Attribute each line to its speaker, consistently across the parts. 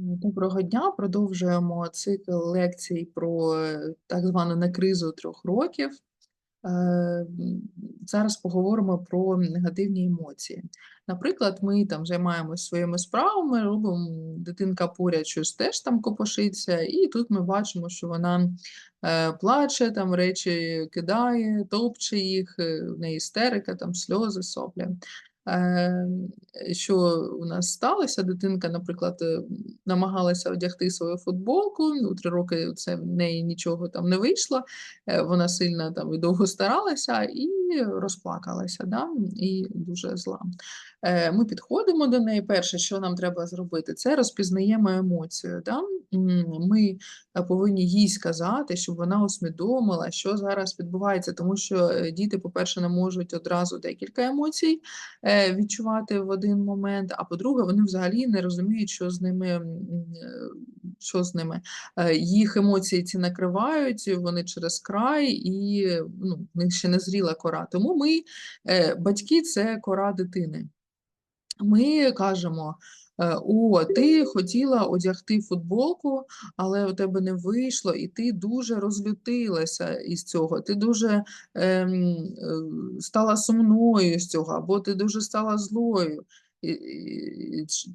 Speaker 1: Доброго дня. Продовжуємо цикл лекцій про е, так звану некризу трьох років. Е, Зараз поговоримо про негативні емоції. Наприклад, ми там займаємося своїми справами, робимо дитинка поряд щось теж там копошиться, і тут ми бачимо, що вона е, плаче, там речі кидає, топче їх, в неї істерика, там сльози, соплі. Е, Що у нас сталося? Дитинка, наприклад, е, намагалася одягти свою футболку. У три роки це в неї нічого там не вийшло. е, Вона сильно там і довго старалася і розплакалася, да? і дуже зла. Ми підходимо до неї. Перше, що нам треба зробити, це розпізнаємо емоцію. Да? Ми е, повинні їй сказати, щоб вона усвідомила, що зараз відбувається, тому що е, діти, по-перше, не можуть одразу декілька емоцій е, відчувати в один момент. А по-друге, вони взагалі не розуміють, що з ними, що з ними. Їх емоції ці накривають, вони через край, і ну, в них ще не зріла кора. Тому ми, батьки, це кора дитини. Ми кажемо. Е, О, ти хотіла одягти футболку, але у тебе не вийшло, і ти дуже розлютилася із цього. Ти дуже ем, е, стала сумною з цього, або ти дуже стала злою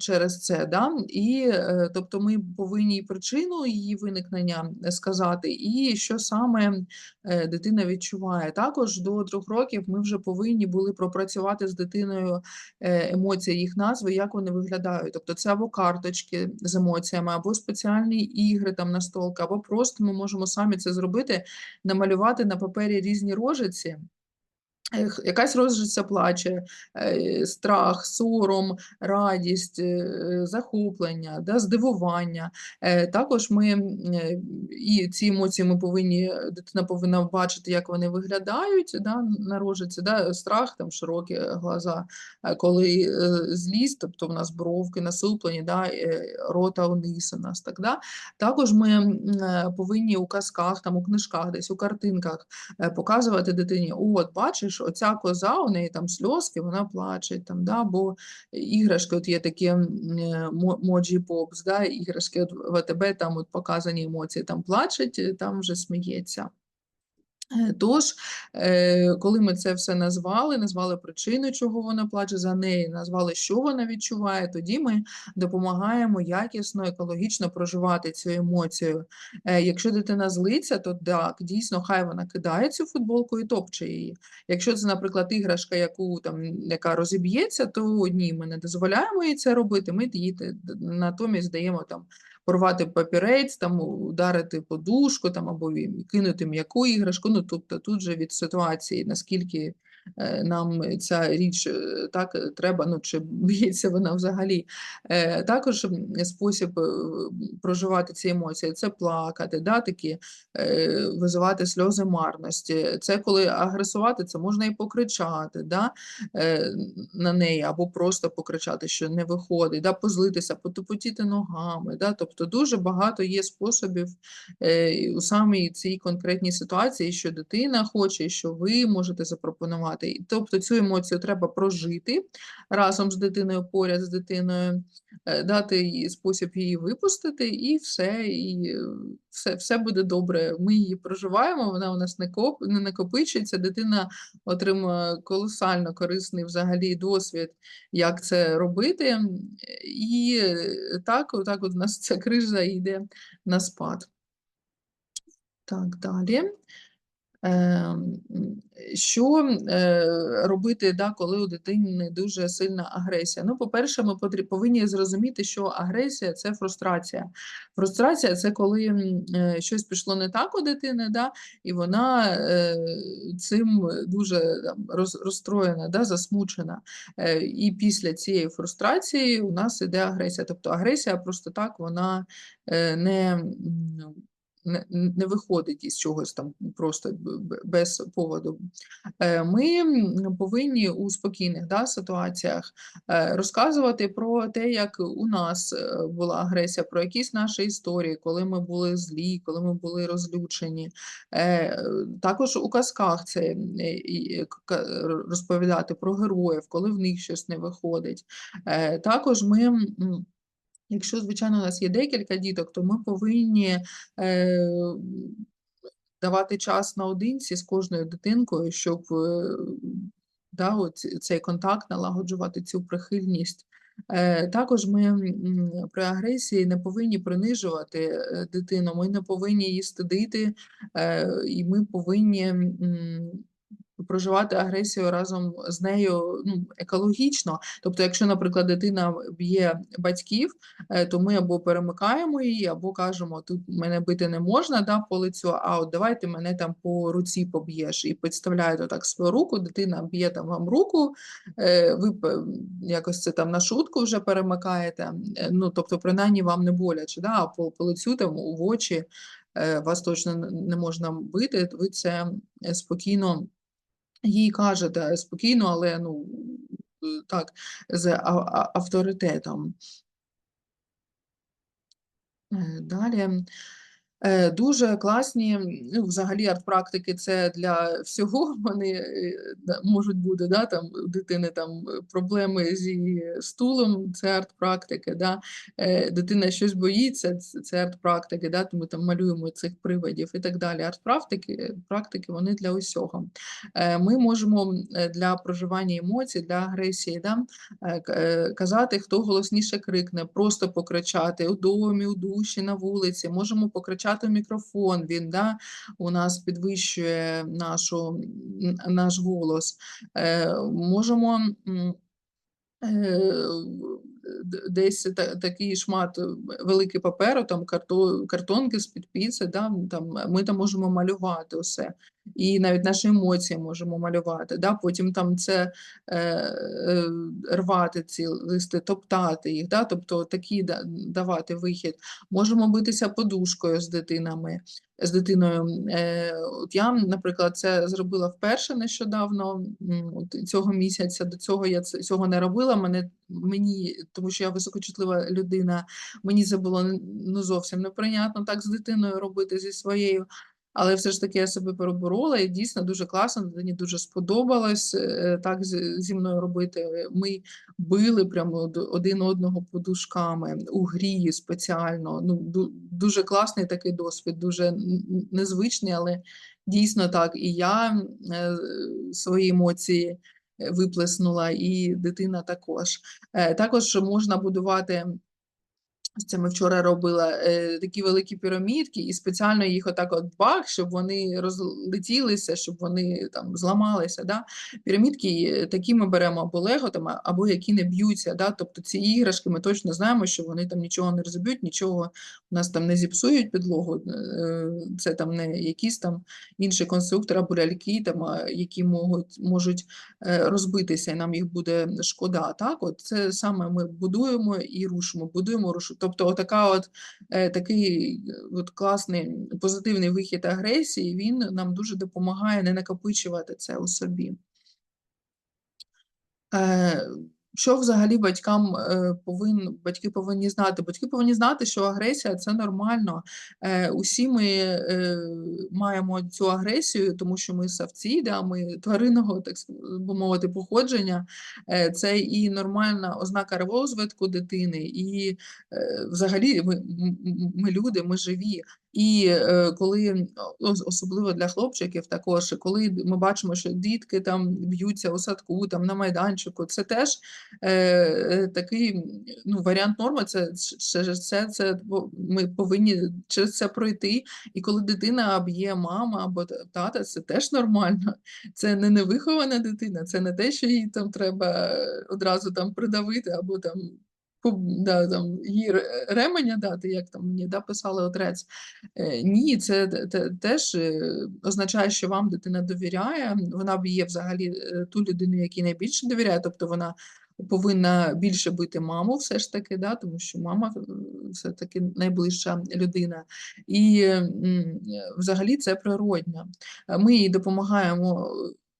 Speaker 1: через це. Да? І, е, тобто ми повинні і причину її виникнення е, сказати, і що саме е, дитина відчуває. Також до трьох років ми вже повинні були пропрацювати з дитиною емоції, їх назви, як вони виглядають. Тобто це або карточки з емоціями, або спеціальні ігри там настолка, або просто ми можемо самі це зробити, намалювати на папері різні рожиці. Е, Якась рожиця плаче, е, страх, сором, радість, е, захоплення, да, здивування. Також ми і ці емоції ми повинні, дитина повинна бачити, як вони виглядають да, на рожиці. Да, страх, там широкі глаза, коли злість, тобто в нас бровки насуплені, да, рота униз у нас. Так, да. Також ми повинні у казках, там, у книжках, десь у картинках показувати дитині: от, бачиш, оця коза, у неї там сльозки, вона плаче, там, да, бо іграшки, от є такі моджі попс, да, іграшки от в АТБ, там от показані емоції, там плачуть, е, там вже сміється. Е, Тож, е, коли ми це все назвали, назвали причину, чого вона плаче за неї, назвали, що вона відчуває, тоді ми допомагаємо якісно, екологічно проживати цю емоцію. Е, Якщо дитина злиться, то так, дійсно, хай вона кидає цю футболку і топче її. Якщо це, наприклад, іграшка, яку там яка розіб'ється, то ні, ми не дозволяємо їй це робити. Ми д- натомість даємо там порвати папірець, там ударити подушку, там або кинути м'яку іграшку. Ну тобто тут же від ситуації, наскільки нам ця річ е, так е, треба, ну чи б'ється вона взагалі. Е, Також спосіб е, проживати ці емоції це плакати, да, такі е, визивати сльози марності. Це коли агресувати, це можна і покричати да, е, на неї, або просто покричати, що не виходить, да, позлитися, потупотіти ногами. Да, тобто дуже багато є способів е, у самій цій конкретній ситуації, що дитина хоче, що ви можете запропонувати. І Тобто цю емоцію треба прожити разом з дитиною, поряд з дитиною, е, дати їй спосіб її випустити, і все, і е, все, все буде добре. Ми її проживаємо, вона у нас не коп, не накопичується. Дитина отримує колосально корисний взагалі досвід, як це робити. І е, так, отак от у нас ця крижа йде на спад. Так, далі. М, Що е, робити, да, коли у дитини дуже сильна агресія? Ну, по-перше, ми повинні зрозуміти, що агресія це фрустрація. Фрустрація це коли е, щось пішло не так у дитини, да, і вона е, цим дуже розстроєна, да, засмучена. Е, і після цієї фрустрації у нас іде агресія. Тобто агресія просто так вона е, не. Не, виходить із чогось там просто без поводу. Е, Ми повинні у спокійних да, ситуаціях е, розказувати про те, як у нас е, була агресія, про якісь наші історії, коли ми були злі, коли ми були розлючені. Також у казках це розповідати про героїв, коли в них щось не виходить. Також ми. Якщо, звичайно, у нас є декілька діток, то ми повинні, е, давати час наодинці з кожною дитинкою, щоб, е, да, цей контакт налагоджувати, цю прихильність. Е, також ми, при агресії не повинні принижувати, е, дитину, ми не повинні її стидити, і ми повинні, проживати агресію разом з нею, ну, екологічно. Тобто, якщо, наприклад, дитина б'є батьків, е, то ми або перемикаємо її, або кажемо: "Тут мене бити не можна, да, по лицю, а от давай ти мене там по руці поб'єш". І підставляєте отак свою руку, дитина б'є там вам руку, е, ви якось це там на шутку вже перемикаєте, е, ну, тобто принаймні вам не боляче, да, а по по лицю там, в очі, вас точно не можна бити, ви це, спокійно їй кажете спокійно, але, ну, е, так, з авторитетом. Е, далі. Е, дуже класні, ну, взагалі арт-практики- це для всього. Вони, е, можуть бути, да, там у дитини там, проблеми зі стулом- це арт-практики, да. Е, дитина щось боїться- це арт-практики, да, ми там малюємо цих привидів і так далі. Арт-практики практики, вони для усього. Ми можемо, для проживання емоцій, для агресії, да, казати, хто голосніше крикне, просто покричати у домі, у душі, на вулиці. Можемо покричати в мікрофон, він, да, у нас підвищує нашу наш голос. Е, можемо, е, десь та такий шмат, великий паперу, там карто картонки з-під піци, да, там, ми там можемо малювати усе. І навіть наші емоції можемо малювати, да. Потім там це, е, е, рвати ці листи, топтати їх, да, тобто такий да давати вихід. Можемо битися подушкою з дитинами з дитиною. Е, от я, наприклад, це зробила вперше нещодавно, от цього місяця. До цього я цього не робила. Мене мені тому що я високочутлива людина, мені це було, ну, зовсім неприйнятно так з дитиною робити, зі своєю. Але все ж таки я себе переборола, і дійсно дуже класно, дитині дуже сподобалось, е, так зі мною робити. Ми били прямо од один одного подушками у грі спеціально. Ну, дуже класний такий досвід, дуже незвичний, але дійсно так. І я, е, свої емоції, виплеснула, і дитина також. Е, також можна будувати це ми вчора робила, е, такі великі пірамідки і спеціально їх отак от бах, щоб вони розлетілися, щоб вони там зламалися, да. Пірамідки такі ми беремо або лего там, або які не б'ються, да. Тобто ці іграшки ми точно знаємо, що вони там нічого не розіб'ють, нічого у нас там не зіпсують підлогу. Е, це там не якісь там інші конструктори або ляльки, там, які можуть можуть, е, розбитися, і нам їх буде шкода. Так от це саме ми будуємо і рушимо, будуємо, рушимо. Тобто отака от, е, такий от класний позитивний вихід агресії, він нам дуже допомагає не накопичувати це у собі. Що взагалі батькам, е, повин батьки повинні знати? Батьки повинні знати, що агресія- це нормально. Е, усі ми, е, маємо цю агресію, тому що ми савці, да, ми тваринного, так би мовити, походження. Це і нормальна ознака розвитку дитини, і, взагалі ми ми люди, ми живі. І, е, коли особливо для хлопчиків також, коли ми бачимо, що дітки там б'ються у садку, там на майданчику, це теж, е, е, такий, ну, варіант норми. Це це це бо ми повинні через це пройти. І коли дитина б'є маму або тата, це теж нормально. Це не невихована дитина, це не те, що їй там треба одразу там придавити або там да, там їй ременя дати, як там мені, да, писали отрець. Е, ні, це те те теж, е, означає, що вам дитина довіряє. Вона б'є взагалі, е, ту людину, якій найбільше довіряє, тобто вона повинна більше бити маму все ж таки, да, тому що мама, все-таки найближча людина. І, взагалі це природньо. Ми їй допомагаємо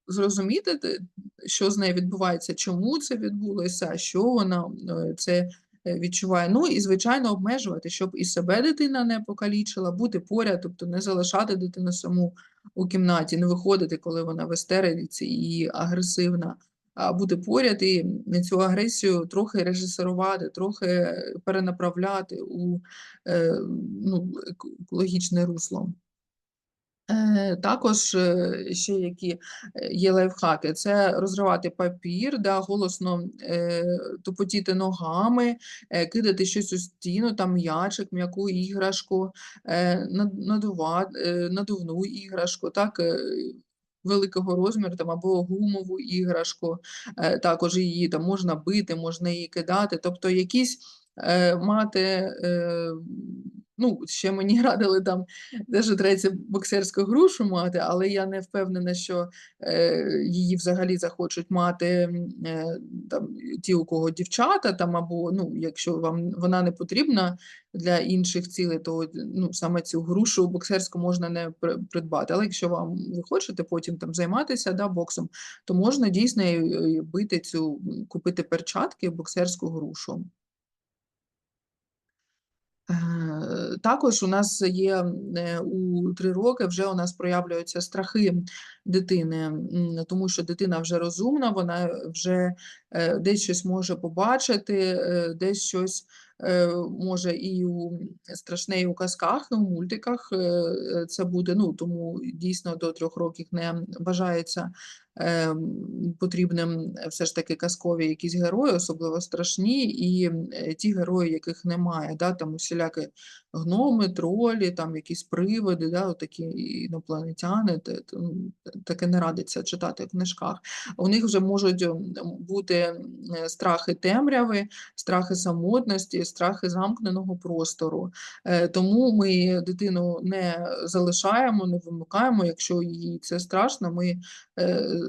Speaker 1: зрозуміти, що з нею відбувається, чому це відбулося, що вона, е, це, е, відчуває. Ну і, звичайно, обмежувати, щоб і себе дитина не покалічила, бути поряд, тобто не залишати дитину саму у кімнаті, не виходити, коли вона в істериці і агресивна. а, бути поряд і цю агресію трохи режисерувати, трохи перенаправляти у е, ну, екологічне русло. Е, Також е, ще які е, є лайфхаки: це розривати папір, да, голосно тупотіти ногами, кидати щось у стіну, там м'ячик, м'яку іграшку, надува, е, надувну іграшку, так, великого розміру там, або гумову іграшку. Також її там можна бити, можна її кидати. Тобто якісь мати. Е, Ну, ще мені радили там Теж третє боксерську грушу мати, але я не впевнена, що е, її взагалі захочуть мати е, там, ті, у кого дівчата, там, або ну, якщо вам вона не потрібна для інших цілей, то ну, саме цю грушу боксерську можна не придбати. Але якщо вам ви хочете потім там займатися да, боксом, то можна дійсно і- і бити цю, купити перчатки, боксерську грушу. Е, Також у нас є е, у 3 роки вже у нас проявлюються страхи дитини, тому що дитина вже розумна, вона вже е, десь щось може побачити, десь щось може і у страшне і у казках, і у мультиках це буде. Ну тому дійсно до трьох років не вважається ем, потрібним е, все ж таки казкові якісь герої, особливо страшні, і е, ті герої, яких немає, да, там усілякі гноми, тролі, там якісь привиди, да, такі інопланетяни, ну, таке не радиться читати в книжках. У них вже можуть ем, бути страхи темряви, страхи самотності, страхи замкненого простору. Е, Тому ми дитину не залишаємо, не вимикаємо, якщо їй це страшно, ми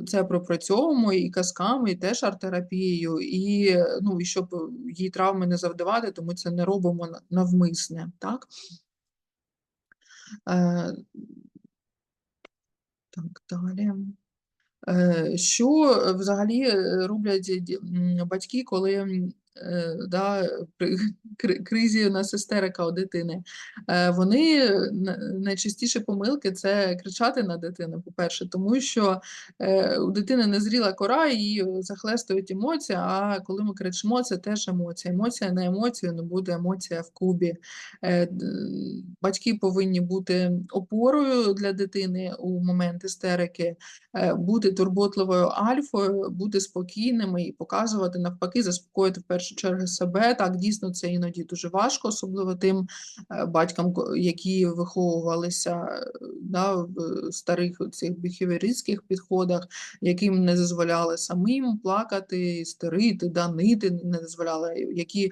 Speaker 1: це пропрацьовуємо і казками, і теж арт-терапією, і, е, ну, і щоб їй травми не завдавати, то ми це не робимо навмисне, так? Е, Так, далі. Е, Що е, взагалі е, роблять батьки, коли е, да, при кризі у нас істерика у дитини? Е, Вони е, найчастіше помилки це кричати на дитину, по-перше, тому що е, у дитини незріла кора, її захлестують емоції, а коли ми кричимо, це теж емоція. Емоція на емоцію не буде емоція в кубі. Е, Батьки повинні бути опорою для дитини у момент істерики е, бути турботливою альфою, бути спокійними і показувати навпаки, заспокоїти в першу чергу себе. Так, дійсно, це іноді дуже важко, особливо тим е, батькам, які виховувалися е, да, в е, старих цих біхевіристських підходах, яким не дозволяли самим плакати, істерити, данити, не дозволяли, які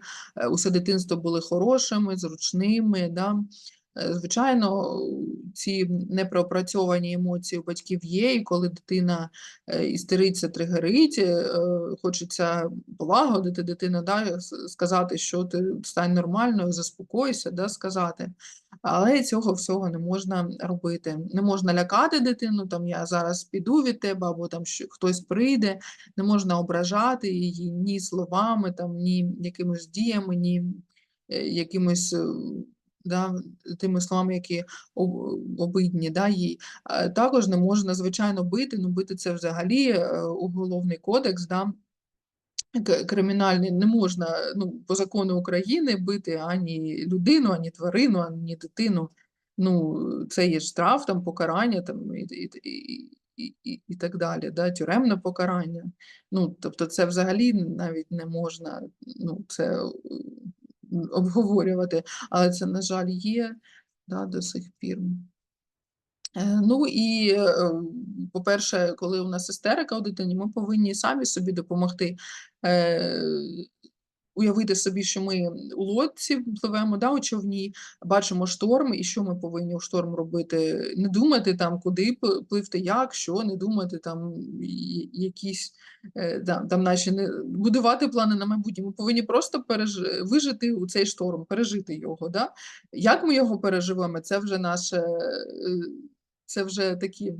Speaker 1: усе дитинство були хорошими, зручними. Да. Е, Звичайно, ці непропрацьовані емоції у батьків є, і коли дитина е, істериться, тригерить, е, хочеться полагодити дитину, да, сказати, що ти стань нормальною, заспокойся, да, сказати. Але цього всього не можна робити. Не можна лякати дитину, там я зараз піду від тебе, або там хтось прийде, не можна ображати її ні словами, там, ні якимись діями, ні якимось. Да, тими словами, які об- обидні да, їй. Е, Також не можна, звичайно, бити. Ну, бити це взагалі е, уголовний кодекс, да, кримінальний. Не можна ну, по закону України бити ані людину, ані тварину, ані дитину. Ну, це є штраф, там, покарання там, і, і, і, і, так далі, да, тюремне покарання. Ну, тобто це взагалі навіть не можна ну, це обговорювати, але це, на жаль, є да, до сих пір. Е, Ну і, е, по-перше, коли у нас істерика у дитині, ми повинні самі собі допомогти. Уявити собі, що ми у лодці пливемо, да, у човні, бачимо шторм, і що ми повинні у шторм робити? Не думати там, куди пливти, як, що, не думати там якісь е, да, там наші не будувати плани на майбутнє. Ми повинні просто переж... вижити у цей шторм, пережити його. Да? Як ми його переживемо, це вже наше, е, це вже такі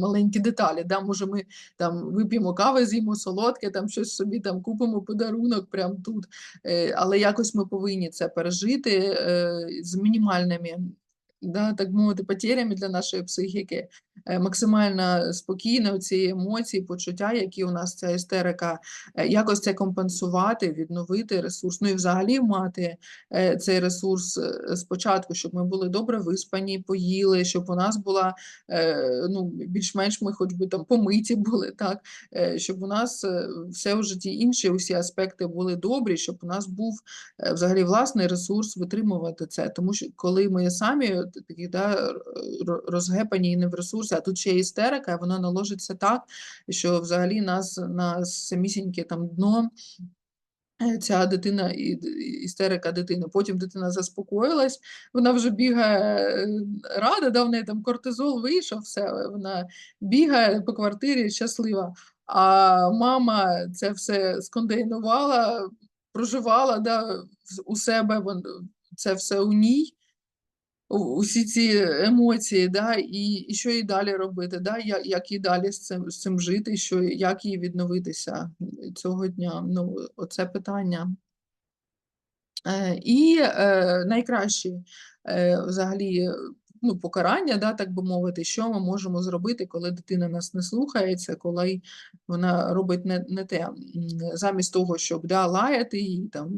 Speaker 1: маленькі деталі. Да? Може, ми там вип'ємо кави, з'їмо солодке, там щось собі там купимо подарунок прямо тут. Е, але якось ми повинні це пережити е, з мінімальними да, так мовити, потерями для нашої психіки, е, максимально спокійно ці емоції, почуття, які у нас ця істерика, е, якось це компенсувати, відновити ресурс. Ну і взагалі мати е, цей ресурс спочатку, щоб ми були добре виспані, поїли, щоб у нас була ну, більш-менш ми хоч би там помиті були, так, щоб у нас все в житті інші усі аспекти були добрі, щоб у нас був взагалі власний ресурс витримувати це. Тому що коли ми самі такі да, розгепані і не в ресурсі, а тут ще істерика, вона наложиться так, що взагалі нас на самісіньке там дно. е, Ця дитина істерика дитини. Потім дитина заспокоїлась, вона вже бігає е, рада, да, в неї там кортизол вийшов, все, вона бігає по квартирі щаслива. А мама це все скондейнувала, проживала да, у себе, це все у ній усі ці емоції, да, і, і що їй далі робити, да, як, як їй далі з цим, з цим жити, що, як їй відновитися цього дня. Ну, оце питання. Е, І е, найкращі е, взагалі е, ну, покарання, да, так би мовити, що ми можемо зробити, коли дитина нас не слухається, коли вона робить не, не те, замість того, щоб да, лаяти її, там,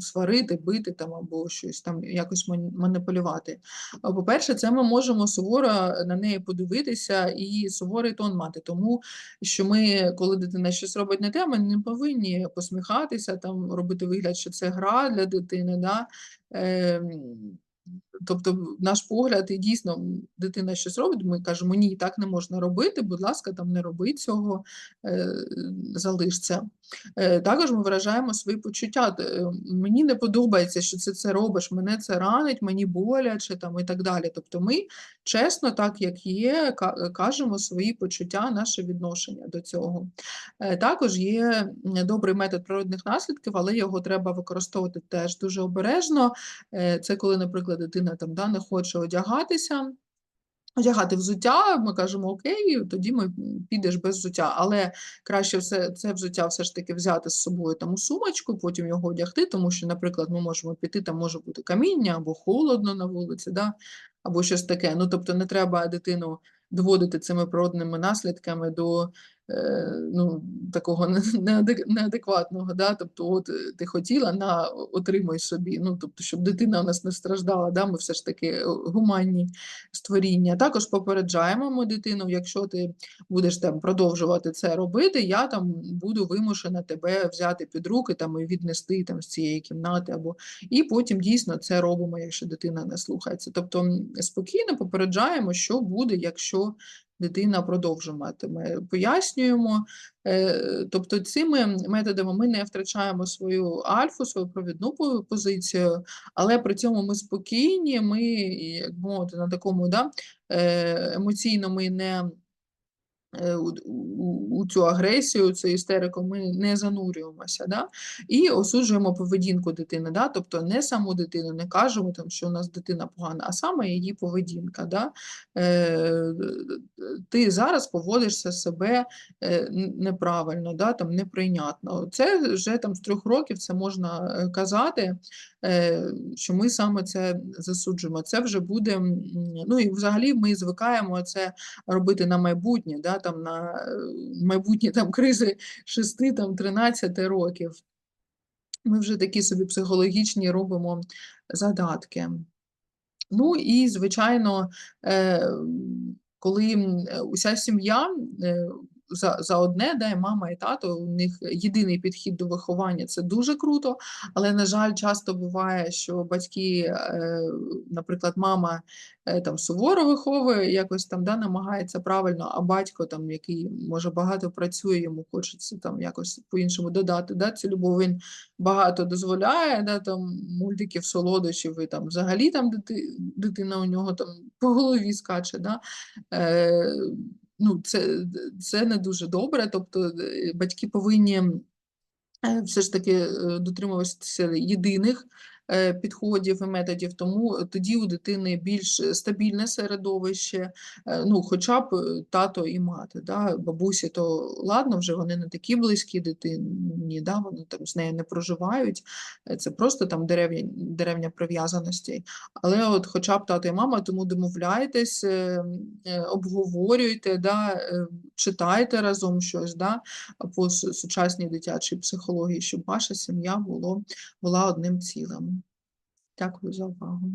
Speaker 1: сварити, бити там, або щось там якось ман- маніпулювати. По-перше, це ми можемо суворо на неї подивитися і суворий тон мати, тому що ми, коли дитина щось робить не те, ми не повинні посміхатися, там робити вигляд, що це гра для дитини. Да? Ем, Тобто, наш погляд, і дійсно дитина щось робить, ми кажемо, ні, так не можна робити, будь ласка, там не роби цього, е, залиш це. Е, Також ми виражаємо свої почуття. Е, Мені не подобається, що ти це робиш, мене це ранить, мені боляче там, і так далі. Тобто ми чесно, так як є, кажемо свої почуття, наше відношення до цього. Е, Також є добрий метод природних наслідків, але його треба використовувати теж дуже обережно. Це коли, наприклад, дитина там да, не хоче одягатися. Одягати взуття, ми кажемо окей, тоді ми підеш без взуття, але краще все це взуття все ж таки взяти з собою там у сумочку, потім його одягти, тому що, наприклад, ми можемо піти, там може бути каміння або холодно на вулиці, да? або щось таке. Ну тобто не треба дитину доводити цими природними наслідками до ну, такого неадекватного. Да? Тобто, от е, ти хотіла, на о- отримай собі. Ну тобто, щоб дитина у нас не страждала, да? ми все ж таки е, гуманні створіння. Також попереджаємо ми дитину, якщо ти будеш там продовжувати це робити, я там буду вимушена тебе взяти під руки там і віднести там з цієї кімнати, або і потім дійсно це робимо, якщо дитина не слухається. Тобто спокійно попереджаємо, що буде, якщо дитина продовжуватиме. Пояснюємо. Е, Тобто цими методами ми не втрачаємо свою альфу, свою провідну позицію, але при цьому ми спокійні, ми, як мовити, на такому да, е, емоційно ми не у, у, у цю агресію, цю істерику, ми не занурюємося, да? і осуджуємо поведінку дитини. Да? Тобто не саму дитину, не кажемо, там, що у нас дитина погана, а саме її поведінка. Да? Е, ти зараз поводишся себе е, неправильно, да? там, неприйнятно. Це вже там, з трьох років це можна е, казати, е, що ми саме це засуджуємо. Це вже буде, ну і взагалі ми звикаємо це робити на майбутнє, да, там на е, майбутні там кризи 6 там 13 років. Ми вже такі собі психологічні робимо задатки. Ну і, звичайно, е, коли е, уся сім'я е, за, за одне, і мама і тато, у них єдиний підхід до виховання, це дуже круто, але, на жаль, часто буває, що батьки, е, наприклад, мама е, там суворо виховує, якось там да, намагається правильно, а батько, там, який може багато працює, йому хочеться там якось по-іншому додати да, цю любов, він багато дозволяє, да, там мультиків, солодощів, і там взагалі там дити, дитина у нього там по голові скаче. Да? Е, ну, це, це не дуже добре. Тобто е, батьки повинні е, все ж таки е, дотримуватися єдиних підходів і методів, тому тоді у дитини більш стабільне середовище, е, ну, хоча б е, тато і мати, да. Бабусі то ладно, вже вони не такі близькі дитині, да, вони там з нею не проживають, е, це просто там деревня деревня прив'язаності. Але от хоча б тато і мама, тому домовляйтесь, е, е, обговорюйте, да, е, читайте разом щось, да, по сучасній дитячій психології, щоб ваша сім'я було була одним цілим. Дякую за увагу.